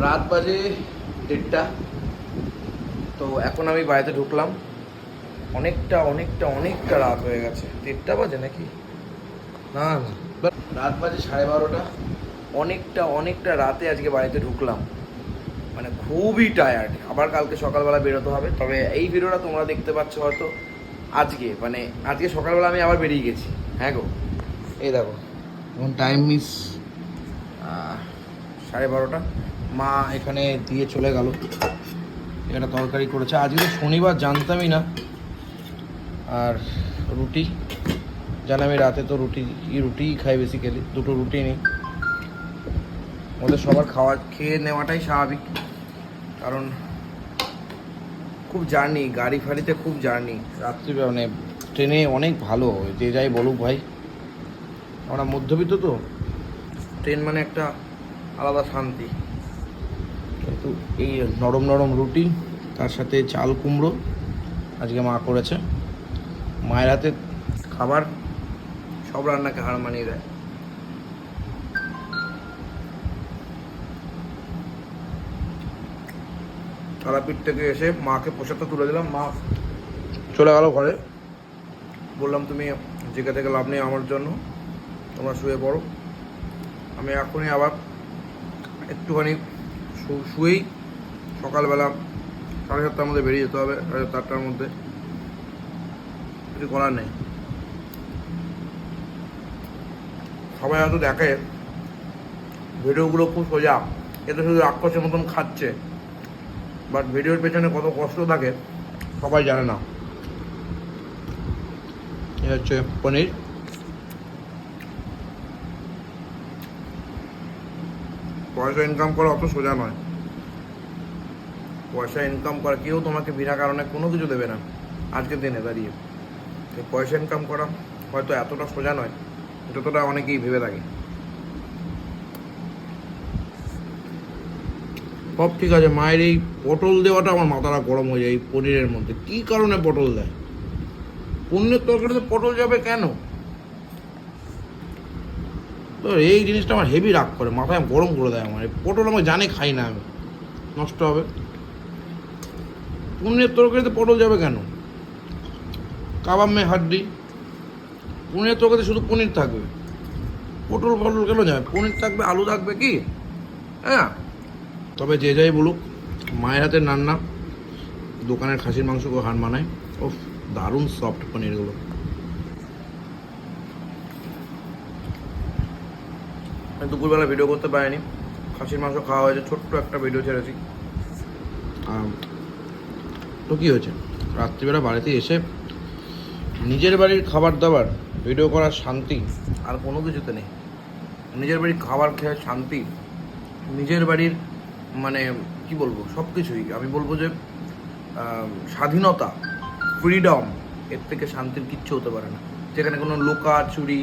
রাত বাজে দেড়টা। তো এখন আমি বাড়িতে ঢুকলাম। অনেকটা অনেকটা অনেকটা রাত হয়ে গেছে। দেড়টা বাজে নাকি? না না। রাত বাজে সাড়ে বারোটা। অনেকটা অনেকটা রাতে আজকে বাড়িতে ঢুকলাম। মানে খুবই টায়ার্ড আবার কালকে সকালবেলা বেরোতে হবে। তবে এই ভিডিওটা তোমরা দেখতে পাচ্ছ হয়তো আজকে। মানে আজকে সকালবেলা আমি আবার বেরিয়ে গেছি। হ্যাঁ গো। এই দেখো। এখন টাইম মিস সাড়ে বারোটা। মা এখানে দিয়ে চলে গেল। এখানে তরকারি করেছে। আজকে শনিবার জানতামই না। আর রুটি জান আমি রাতে তো রুটি রুটিই খাই বেসিক্যালি দুটো রুটি নিই। ওদের সবার খাওয়া, খেয়ে নেওয়াটাই স্বাভাবিক। কারণ খুব জার্নি, গাড়ি ফাড়িতে খুব জার্নি। রাত্রি মানে ট্রেনে অনেক ভালো যে যাই বলুক ভাই। আমরা মধ্যবিত্ত তো। ট্রেন মানে একটা আলাদা শান্তি। কিন্তু এই নরম নরম রুটি, তার সাথে চাল কুমড়ো, আজকে মা করেছে। মায়ের হাতে খাবার, সব রান্নাকে হার মানিয়ে দেয়। তারাপীঠ থেকে এসে মাকে পোশাকটা তুলে দিলাম। মা চলে গেল ঘরে। বললাম, তুমি জেগে থেকে লাভ নেই আমার জন্য, তোমরা শুয়ে পড়ো। আমি এখনই আবার একটুখানি শুয়েই সকালবেলা সাড়ে সাতটার মধ্যে বেরিয়ে যেতে হবে, সাড়ে সাতটা আটটার মধ্যে। কিছু করার নেই। সবাই হয়তো দেখে, ভিডিওগুলো খুব সোজা। এতে শুধু রাক্ষসের মতন খাচ্ছে। বাট ভিডিওর পেছনে কত কষ্ট থাকে, সবাই জানে না। হচ্ছে পনির। পয়সা ইনকাম করা অত সোজা নয়। পয়সা ইনকাম করা কেউ তোমাকে বিনা কারণে কোনো কিছু দেবে না, আজকের দিনে দাঁড়িয়ে। পয়সা ইনকাম করা হয়তো এতটা সোজা নয়, যতটা অনেকেই ভেবে থাকে। সব ঠিক আছে, মায়ের এই পটল দেওয়াটা আমার মাথাটা গরম হয়ে যায় এই পনিরের মধ্যে। কী কারণে পটল দেয়? পনিরের তরকারিতে পটল যাবে কেন? তো এই জিনিসটা আমার হেভি রাগ করে, মাথায় গরম করে দেয় আমার। পটল আমার জানে খাই না আমি। নষ্ট হবে। পনিরের তরকারিতে পটল যাবে কেন? কাবাব মে হাড্ডি। পনিরের তরকারিতে শুধু পনির থাকবে। পটল ফটল কেন যাবে? পনির থাকবে, আলু থাকবে কি? হ্যাঁ? তবে যে যাই বলুক, মায়ের হাতের রান্না, দোকানের খাসির মাংসকে হার মানায়। ও দারুণ সফট পনিরগুলো। দুপুরবেলা ভিডিও করতে পারিনি। খাসির মাংস খাওয়া হয়েছে, ছোট্ট একটা ভিডিও ছেড়েছি। তো কী হয়েছে? রাত্রিবেলা বাড়িতে এসে নিজের বাড়ির খাবার দাবার ভিডিও করার শান্তি, আর কোনো কিছুতে নেই। নিজের বাড়ির খাবার খেয়ে শান্তি, নিজের বাড়ির মানে কি বলব সব কিছুই আমি বলব যে স্বাধীনতা ফ্রিডম এর থেকে শান্তির কিচ্ছু হতে পারে না। যেখানে কোনো লোকা চুরি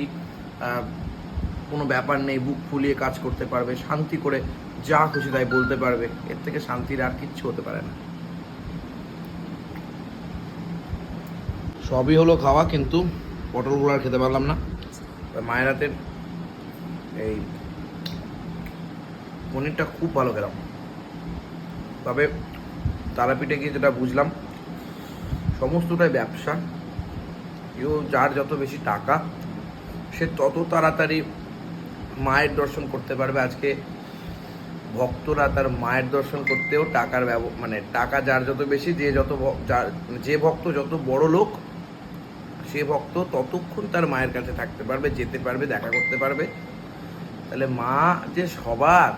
কোনো ব্যাপার নেই, বুক ফুলিয়ে কাজ করতে পারবে, শান্তি করে যা খুশি তাই বলতে পারবে, এর থেকে শান্তির আর কিচ্ছু হতে পারে না। সবই হলো খাওয়া, কিন্তু পটলগুলো আর খেতে পারলাম না। মায়ের হাতের এই পনিরটা খুব ভালো খেলাম। তবে তারাপীঠে গিয়ে যেটা বুঝলাম, সমস্তটাই ব্যবসা। কেউ যার যত বেশি টাকা, সে তত তাড়াতাড়ি মায়ের দর্শন করতে পারবে। আজকে ভক্তরা তার মায়ের দর্শন করতেও টাকার মানে টাকা যার যত বেশি, যে যত যার যে ভক্ত যত বড় লোক, সে ভক্ত ততক্ষণ তার মায়ের কাছে থাকতে পারবে, যেতে পারবে, দেখা করতে পারবে। তাহলে মা যে সবার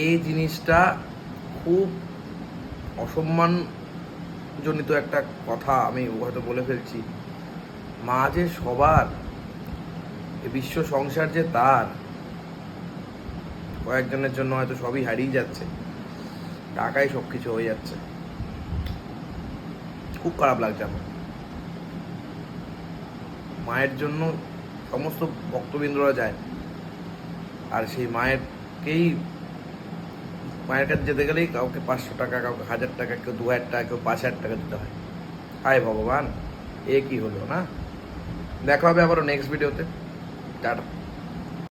এই জিনিসটা খুব অসম্মান জনিত একটা কথা আমি হয়তো বলে ফেলছি। মা যে সবার বিশ্ব সংসার যে তার, কয়েকজনের জন্য হয়তো সবই হারিয়ে যাচ্ছে। টাকাই সব কিছু হয়ে যাচ্ছে। খুব খারাপ লাগছে আমার। মায়ের জন্য সমস্ত ভক্তবৃন্দরা যায়। আর সেই মায়েরকেই, মায়ের কাছে যেতে গেলেই কাউকে পাঁচশো টাকা, কাউকে হাজার টাকা, কেউ দু হাজার টাকা, কেউ পাঁচ হাজার টাকা দিতে হয়। হায় ভগবান, এ কি হলো না? দেখা হবে আবারও নেক্সট ভিডিওতে that